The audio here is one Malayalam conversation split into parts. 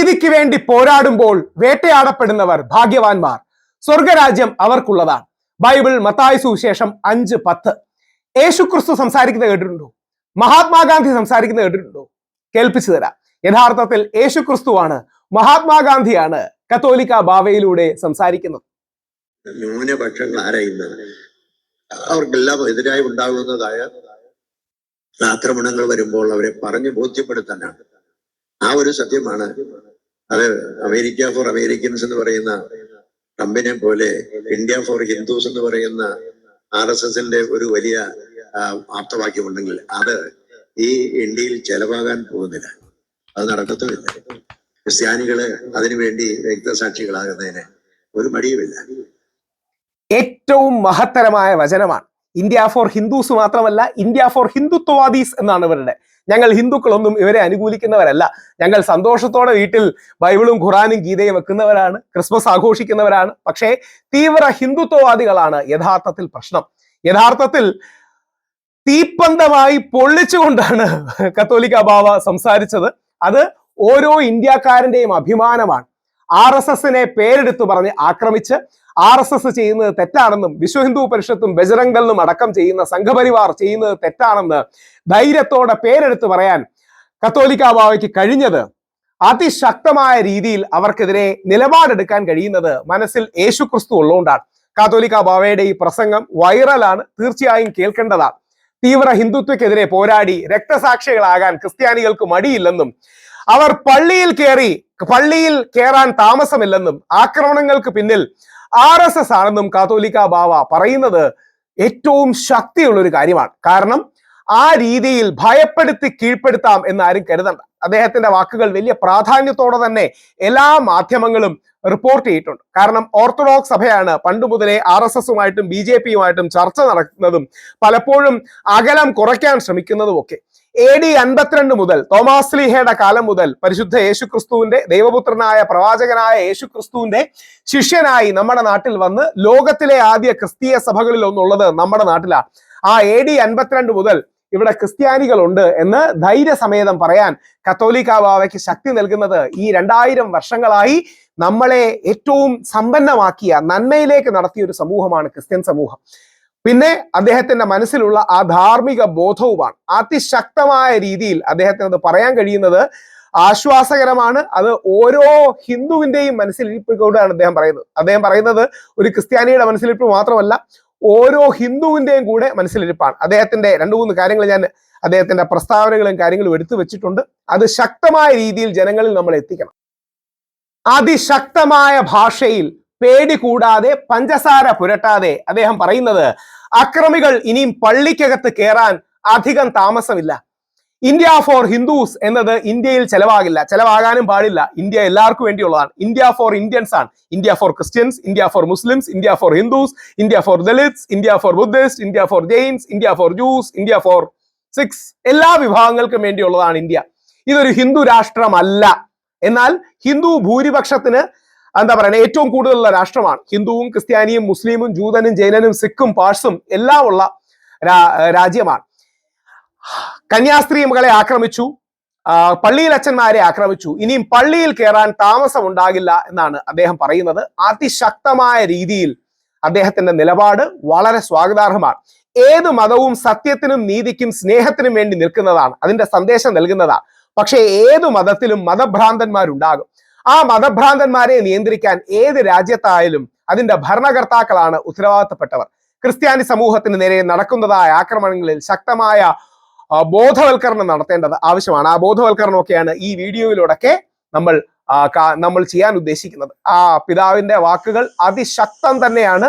നീതിക്ക് വേണ്ടി പോരാടുമ്പോൾ വേട്ടയാടപ്പെടുന്നവർ ഭാഗ്യവാന്മാർ. സ്വർഗരാജ്യം അവർക്കുള്ളതാണ്. ബൈബിൾ മത്തായ സുവിശേഷം അഞ്ച് പത്ത്. യേശുക്രിസ്തു സംസാരിക്കുന്നത് കേട്ടിട്ടുണ്ടോ? മഹാത്മാഗാന്ധി സംസാരിക്കുന്നത് കേട്ടിട്ടുണ്ടോ? കേൾപ്പിച്ചു തരാം. യഥാർത്ഥത്തിൽ യേശുക്രിസ്തുവാണ് മഹാത്മാഗാന്ധിയാണ് കത്തോലിക്ക ബാവയിലൂടെ സംസാരിക്കുന്നത്. ന്യൂനപക്ഷങ്ങൾ ആരായുന്നത് അവർക്കെല്ലാം എതിരായി ഉണ്ടാകുന്നതായ ആക്രമണങ്ങൾ വരുമ്പോൾ അവരെ പറഞ്ഞു ബോധ്യപ്പെടുത്താനാണ്. ആ ഒരു സത്യമാണ് അത് അമേരിക്ക ഫോർ അമേരിക്കൻസ് എന്ന് പറയുന്ന ട്രംപിനെ പോലെ ഇന്ത്യ ഫോർ ഹിന്ദുസ് എന്ന് പറയുന്ന ആർ എസ് എസിന്റെ ഒരു വലിയ ആപ്തവാക്യം ഉണ്ടെങ്കിൽ അത് ഈ ഇന്ത്യയിൽ ചെലവാകാൻ പോകുന്നില്ല. അത് നടക്കത്തുമില്ല. ക്രിസ്ത്യാനികൾ അതിനുവേണ്ടി രക്തസാക്ഷികളാകുന്നതിന് ഒരു മടിയുമില്ല. ഏറ്റവും മഹത്തരമായ വചനമാണ് ഇന്ത്യ ഫോർ ഹിന്ദുസ് മാത്രമല്ല ഇന്ത്യ ഫോർ ഹിന്ദുത്വവാദീസ് എന്നാണ് ഇവരുടെ. ഞങ്ങൾ ഹിന്ദുക്കളൊന്നും ഇവരെ അനുകൂലിക്കുന്നവരല്ല. ഞങ്ങൾ സന്തോഷത്തോടെ വീട്ടിൽ ബൈബിളും ഖുറാനും ഗീതയും വെക്കുന്നവരാണ് ക്രിസ്മസ് ആഘോഷിക്കുന്നവരാണ്. പക്ഷേ തീവ്ര ഹിന്ദുത്വവാദികളാണ് യഥാർത്ഥത്തിൽ പ്രശ്നം. യഥാർത്ഥത്തിൽ തീപ്പന്തമായി പൊള്ളിച്ചുകൊണ്ടാണ് കത്തോലിക്ക ബാവ സംസാരിച്ചത്. അത് ഓരോ ഇന്ത്യക്കാരന്റെയും അഭിമാനമാണ്. ആർ എസ് എസിനെ പേരെടുത്തു പറഞ്ഞ് ആക്രമിച്ച് ആർ എസ് എസ് ചെയ്യുന്നത് തെറ്റാണെന്നും വിശ്വ ഹിന്ദു പരിഷത്തും ദളിനും അടക്കം ചെയ്യുന്ന സംഘപരിവാർ ചെയ്യുന്നത് തെറ്റാണെന്ന് ധൈര്യത്തോടെ പേരെടുത്ത് പറയാൻ കത്തോലിക്ക ബാവയ്ക്ക് കഴിഞ്ഞത് അതിശക്തമായ രീതിയിൽ അവർക്കെതിരെ നിലപാടെടുക്കാൻ കഴിയുന്നത് മനസ്സിൽ യേശു ക്രിസ്തു ഉള്ളതുകൊണ്ടാണ്. കാത്തോലിക്ക ബാവയുടെ ഈ പ്രസംഗം വൈറലാണ് തീർച്ചയായും കേൾക്കേണ്ടതാണ് തീവ്ര ഹിന്ദുത്വക്കെതിരെ പോരാടി രക്തസാക്ഷികളാകാൻ ക്രിസ്ത്യാനികൾക്ക് മടിയില്ലെന്നും അവർ പള്ളിയിൽ കയറി പള്ളിയിൽ കയറാൻ താമസമില്ലെന്നും ആക്രമണങ്ങൾക്ക് പിന്നിൽ ആർ എസ് എസ് ആണെന്നും കാത്തോലിക്ക ബാവ പറയുന്നത് ഏറ്റവും ശക്തിയുള്ള ഒരു കാര്യമാണ്. കാരണം ആ രീതിയിൽ ഭയപ്പെടുത്തി കീഴ്പ്പെടുത്താം എന്ന് ആരും കരുതണ്ട. അദ്ദേഹത്തിന്റെ വാക്കുകൾ വലിയ പ്രാധാന്യത്തോടെ തന്നെ എല്ലാ മാധ്യമങ്ങളും റിപ്പോർട്ട് ചെയ്തിട്ടുണ്ട്. കാരണം ഓർത്തഡോക്സ് സഭയാണ് പണ്ട് മുതലേ ആർ എസ് എസുമായിട്ടും ബി ജെ പിയുമായിട്ടും ചർച്ച നടക്കുന്നതും പലപ്പോഴും അകലം കുറയ്ക്കാൻ ശ്രമിക്കുന്നതും ഒക്കെ എ ഡി അൻപത്തിരണ്ട് മുതൽ തോമാസ് ലീഹയുടെ കാലം മുതൽ പരിശുദ്ധ യേശു ക്രിസ്തുവിന്റെ ദൈവപുത്രനായ പ്രവാചകനായ യേശു ക്രിസ്തുവിന്റെ ശിഷ്യനായി നമ്മുടെ നാട്ടിൽ വന്ന് ലോകത്തിലെ ആദ്യ ക്രിസ്തീയ സഭകളിൽ ഒന്നുള്ളത് നമ്മുടെ നാട്ടിലാണ് ആ എ ഡി അൻപത്തിരണ്ട് മുതൽ ഇവിടെ ക്രിസ്ത്യാനികളുണ്ട് എന്ന് ധൈര്യസമേതം പറയാൻ കത്തോലിക്ക ബാവയ്ക്ക് ശക്തി നൽകുന്നത് ഈ രണ്ടായിരം വർഷങ്ങളായി നമ്മളെ ഏറ്റവും സമ്പന്നമാക്കിയ നന്മയിലേക്ക് നടത്തിയ ഒരു സമൂഹമാണ് ക്രിസ്ത്യൻ സമൂഹം. പിന്നെ അദ്ദേഹത്തിന്റെ മനസ്സിലുള്ള ആ ധാർമ്മിക ബോധവുമാണ്. അതിശക്തമായ രീതിയിൽ അദ്ദേഹത്തിന് അത് പറയാൻ കഴിയുന്നത് ആശ്വാസകരമാണ്. അത് ഓരോ ഹിന്ദുവിന്റെയും മനസ്സിലിരിപ്പിലൂടെയാണ് അദ്ദേഹം പറയുന്നത്. അദ്ദേഹം പറയുന്നത് ഒരു ക്രിസ്ത്യാനിയുടെ മനസ്സിലിരിപ്പ് മാത്രമല്ല ഓരോ ഹിന്ദുവിന്റെയും കൂടെ മനസ്സിലിരിപ്പാണ്. അദ്ദേഹത്തിന്റെ രണ്ടു മൂന്ന് കാര്യങ്ങൾ ഞാൻ അദ്ദേഹത്തിന്റെ പ്രസ്താവനകളും കാര്യങ്ങളും എടുത്തു വെച്ചിട്ടുണ്ട്. അത് ശക്തമായ രീതിയിൽ ജനങ്ങളിൽ നമ്മൾ എത്തിക്കണം. അതിശക്തമായ ഭാഷയിൽ പേടി കൂടാതെ പഞ്ചസാര പുരട്ടാതെ അദ്ദേഹം പറയുന്നത് അക്രമികൾ ഇനിയും പള്ളിക്കകത്ത് കയറാൻ അധികം താമസമില്ല ഇന്ത്യ ഫോർ ഹിന്ദുസ് എന്നത് ഇന്ത്യയിൽ ചെലവാകില്ല ചെലവാകാനും പാടില്ല ഇന്ത്യ എല്ലാവർക്കും വേണ്ടിയുള്ളതാണ് ഇന്ത്യ ഫോർ ഇന്ത്യൻസ് ആണ് India for Christians India for Muslims India for Hindus India for Dalits India for Buddhist India for Jains India for Jews India for Sikhs എല്ലാ വിഭാഗങ്ങൾക്കും വേണ്ടിയുള്ളതാണ് ഇന്ത്യ ഇതൊരു ഹിന്ദു രാഷ്ട്രമല്ല എന്നാൽ ഹിന്ദു ഭൂരിപക്ഷത്തിന് എന്താ പറയുക ഏറ്റവും കൂടുതലുള്ള രാഷ്ട്രമാണ്. ഹിന്ദുവും ക്രിസ്ത്യാനിയും മുസ്ലിമും ജൂതനും ജൈനനും സിഖും പാഴ്സും എല്ലാം ഉള്ള രാജ്യമാണ്. കന്യാസ്ത്രീ മകളെ ആക്രമിച്ചു. പള്ളിയിൽ അച്ഛന്മാരെ ആക്രമിച്ചു. ഇനിയും പള്ളിയിൽ കയറാൻ താമസം ഉണ്ടാകില്ല എന്നാണ് അദ്ദേഹം പറയുന്നത്. അതിശക്തമായ രീതിയിൽ അദ്ദേഹത്തിന്റെ നിലപാട് വളരെ സ്വാഗതാർഹമാണ്. ഏത് മതവും സത്യത്തിനും നീതിക്കും സ്നേഹത്തിനും വേണ്ടി നിൽക്കുന്നതാണ്. അതിന്റെ സന്ദേശം നൽകുന്നതാണ്. പക്ഷേ ഏത് മതത്തിലും മതഭ്രാന്തന്മാരുണ്ടാകും. ആ മതഭ്രാന്തന്മാരെ നിയന്ത്രിക്കാൻ ഏത് രാജ്യത്തായാലും അതിന്റെ ഭരണകർത്താക്കളാണ് ഉത്തരവാദിത്തപ്പെട്ടവർ. ക്രിസ്ത്യാനി സമൂഹത്തിന് നേരെ നടക്കുന്നതായ ആക്രമണങ്ങളിൽ ശക്തമായ ബോധവൽക്കരണം നടത്തേണ്ടത് ആവശ്യമാണ്. ആ ബോധവൽക്കരണമൊക്കെയാണ് ഈ വീഡിയോയിലൂടെയൊക്കെ നമ്മൾ നമ്മൾ ചെയ്യാൻ ഉദ്ദേശിക്കുന്നത്. ആ പിതാവിന്റെ വാക്കുകൾ അതിശക്തം തന്നെയാണ്.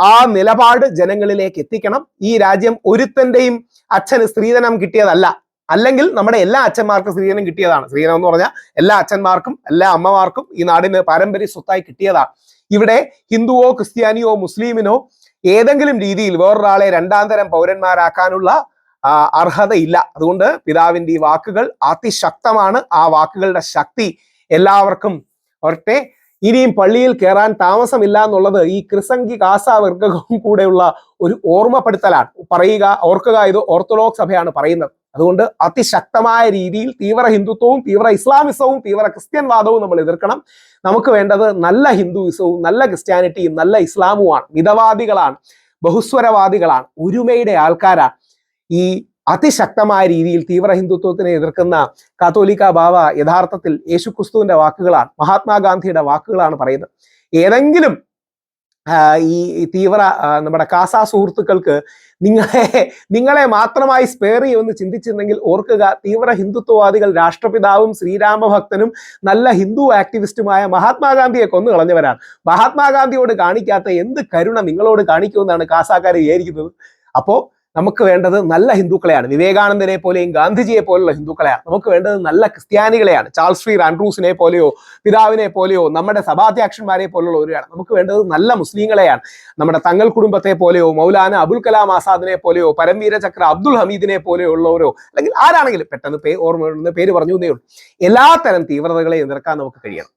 ആ, നിലപാട് ജനങ്ങളിലേക്ക് എത്തിക്കണം. ഈ രാജ്യം ഒരുത്തന്റെയും അച്ഛന് സ്ത്രീധനം കിട്ടിയതല്ല. അല്ലെങ്കിൽ നമ്മുടെ എല്ലാ അച്ഛന്മാർക്കും സ്ത്രീധനം കിട്ടിയതാണ്. സ്ത്രീധനം എന്ന് പറഞ്ഞാൽ എല്ലാ അച്ഛന്മാർക്കും എല്ലാ അമ്മമാർക്കും ഈ നാടിന് പാരമ്പര്യ സ്വത്തായി കിട്ടിയതാണ്. ഇവിടെ ഹിന്ദുവോ ക്രിസ്ത്യാനിയോ മുസ്ലിമിനോ ഏതെങ്കിലും രീതിയിൽ വേറൊരാളെ രണ്ടാം തരം പൗരന്മാരാക്കാനുള്ള അർഹതയില്ല. അതുകൊണ്ട് പിതാവിന്റെ ഈ വാക്കുകൾ അതിശക്തമാണ്. ആ വാക്കുകളുടെ ശക്തി എല്ലാവർക്കും വരട്ടെ. ഇനിയും പള്ളിയിൽ കയറാൻ താമസമില്ല എന്നുള്ളത് ഈ ക്രിസംഗി കാസാവർഗവും കൂടെയുള്ള ഒരു ഓർമ്മപ്പെടുത്തലാണ്. പറയുക ഓർക്കുക ഇത് ഓർത്തഡോക്സ് സഭയാണ് പറയുന്നത്. അതുകൊണ്ട് അതിശക്തമായ രീതിയിൽ തീവ്ര ഹിന്ദുത്വവും തീവ്ര ഇസ്ലാമിസവും തീവ്ര ക്രിസ്ത്യൻവാദവും നമ്മൾ എതിർക്കണം. നമുക്ക് വേണ്ടത് നല്ല ഹിന്ദുയിസവും നല്ല ക്രിസ്ത്യാനിറ്റിയും നല്ല ഇസ്ലാമുമാണ്. മിതവാദികളാണ് ബഹുസ്വരവാദികളാണ് ഒരുമയുടെ ആൾക്കാരാണ്. ഈ അതിശക്തമായ രീതിയിൽ തീവ്ര ഹിന്ദുത്വത്തിനെ എതിർക്കുന്ന കാത്തോലിക്ക ബാവ യഥാർത്ഥത്തിൽ യേശുക്രിസ്തുവിന്റെ വാക്കുകളാണ് മഹാത്മാഗാന്ധിയുടെ വാക്കുകളാണ് പറയുന്നത്. ഏതെങ്കിലും ഈ തീവ്ര നമ്മുടെ കാസാ സുഹൃത്തുക്കൾക്ക് നിങ്ങളെ നിങ്ങളെ മാത്രമായി സ്പെയർ ചെയ്യുമെന്ന് ചിന്തിച്ചിരുന്നെങ്കിൽ ഓർക്കുക തീവ്ര ഹിന്ദുത്വവാദികൾ രാഷ്ട്രപിതാവും ശ്രീരാമഭക്തനും നല്ല ഹിന്ദു ആക്ടിവിസ്റ്റുമായ മഹാത്മാഗാന്ധിയെ കൊന്നു കളഞ്ഞവരാണ്. മഹാത്മാഗാന്ധിയോട് കാണിക്കാത്ത എന്ത് കരുണ നിങ്ങളോട് കാണിക്കുമെന്നാണ് കാസാക്കാർ വിചാരിക്കുന്നത്. അപ്പോ നമുക്ക് വേണ്ടത് നല്ല ഹിന്ദുക്കളെയാണ്. വിവേകാനന്ദനെ പോലെയും ഗാന്ധിജിയെ പോലെയുള്ള ഹിന്ദുക്കളെയാണ്. നമുക്ക് വേണ്ടത് നല്ല ക്രിസ്ത്യാനികളെയാണ്. ചാൾസ് ഫ്രീ ആൻഡ്രൂസിനെ പോലെയോ പിതാവിനെ പോലെയോ നമ്മുടെ സഭാധ്യക്ഷന്മാരെ പോലുള്ളവരെയാണ് നമുക്ക് വേണ്ടത് നല്ല മുസ്ലിങ്ങളെയാണ്. നമ്മുടെ തങ്ങൾ കുടുംബത്തെ പോലെയോ മൗലാന അബുൽ കലാം ആസാദിനെ പോലെയോ പരംവീര ചക്ര അബ്ദുൽ ഹമീദിനെ പോലെയുള്ളവരോ അല്ലെങ്കിൽ ആരാണെങ്കിലും പെട്ടെന്ന് പേ ഓർമ്മ പേര് പറഞ്ഞു എന്നേ ഉള്ളൂ എല്ലാത്തരം തീവ്രതകളെയും എതിർക്കാൻ നമുക്ക് കഴിയണം.